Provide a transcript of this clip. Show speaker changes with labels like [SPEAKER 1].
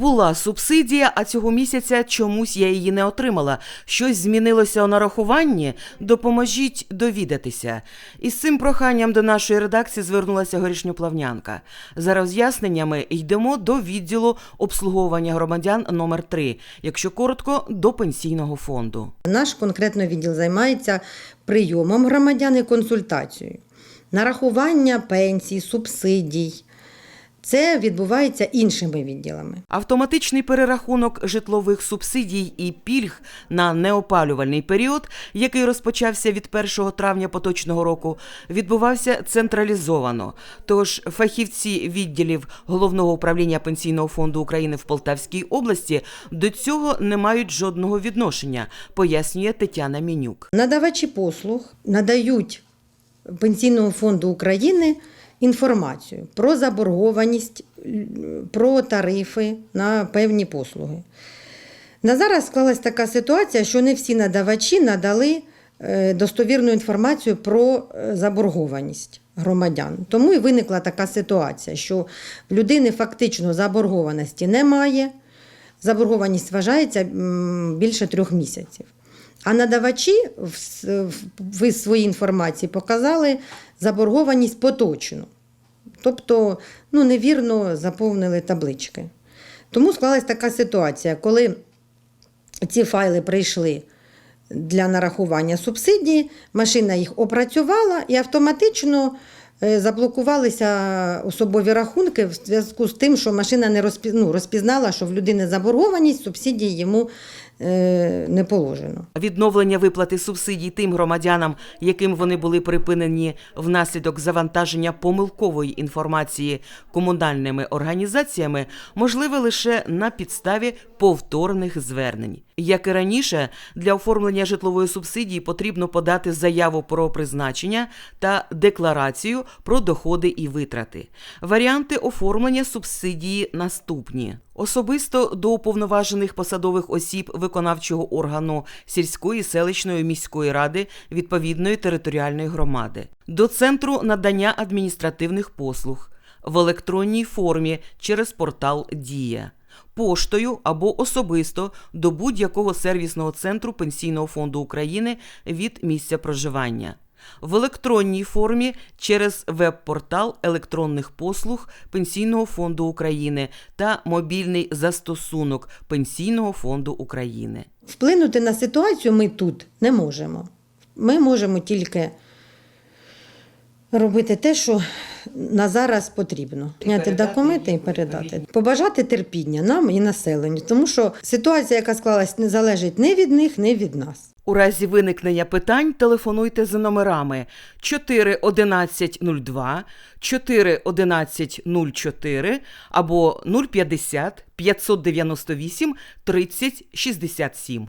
[SPEAKER 1] була субсидія, а цього місяця чомусь я її не отримала. Щось змінилося у нарахуванні. Допоможіть довідатися. Із цим проханням до нашої редакції звернулася горішньоплавнянка. За роз'ясненнями йдемо до відділу обслуговування громадян номер 3 якщо коротко, до пенсійного фонду.
[SPEAKER 2] Наш конкретно відділ займається прийомом громадян і консультацією. Нарахування пенсій, субсидій. Це відбувається іншими відділами.
[SPEAKER 1] Автоматичний перерахунок житлових субсидій і пільг на неопалювальний період, який розпочався від 1 травня поточного року, відбувався централізовано. Тож фахівці відділів головного управління пенсійного фонду України в Полтавській області до цього не мають жодного відношення, пояснює Тетяна Мінюк.
[SPEAKER 2] Надавачі послуг надають Пенсійному фонду України інформацію про заборгованість, про тарифи на певні послуги. На зараз склалась така ситуація, що не всі надавачі надали е, достовірну інформацію про е, заборгованість громадян. Тому і виникла така ситуація, що в людини фактично заборгованості немає. Заборгованість вважається більше трьох місяців. А надавачі в, своїй інформації показали заборгованість поточну. Тобто ну, невірно заповнили таблички. Тому склалась така ситуація, коли ці файли прийшли для нарахування субсидії, машина їх опрацювала і автоматично заблокувалися особові рахунки в зв'язку з тим, що машина не розпі... ну, розпізнала, що в людини заборгованість, субсидії йому е, не положено.
[SPEAKER 1] Відновлення виплати субсидій тим громадянам, яким вони були припинені внаслідок завантаження помилкової інформації комунальними організаціями, можливе лише на підставі повторних звернень. Як і раніше, для оформлення житлової субсидії потрібно подати заяву про призначення та декларацію про доходи і витрати. Варіанти оформлення субсидії наступні. Особисто до уповноважених посадових осіб виконавчого органу сільської, селищної міської ради відповідної територіальної громади, до центру надання адміністративних послуг в електронній формі через портал Дія. Поштою або особисто до будь-якого сервісного центру Пенсійного фонду України від місця проживання в електронній формі через веб-портал електронних послуг Пенсійного фонду України та мобільний застосунок Пенсійного фонду України.
[SPEAKER 2] Вплинути на ситуацію ми тут не можемо. Ми можемо тільки робити те, що на зараз потрібно. Зняти документи і передати. Побажати терпіння нам і населенню, тому що ситуація, яка склалась, не залежить ні від них, ні від нас.
[SPEAKER 1] У разі виникнення питань телефонуйте за номерами 4 11 02, 4 11 04 або 050 598 30 67.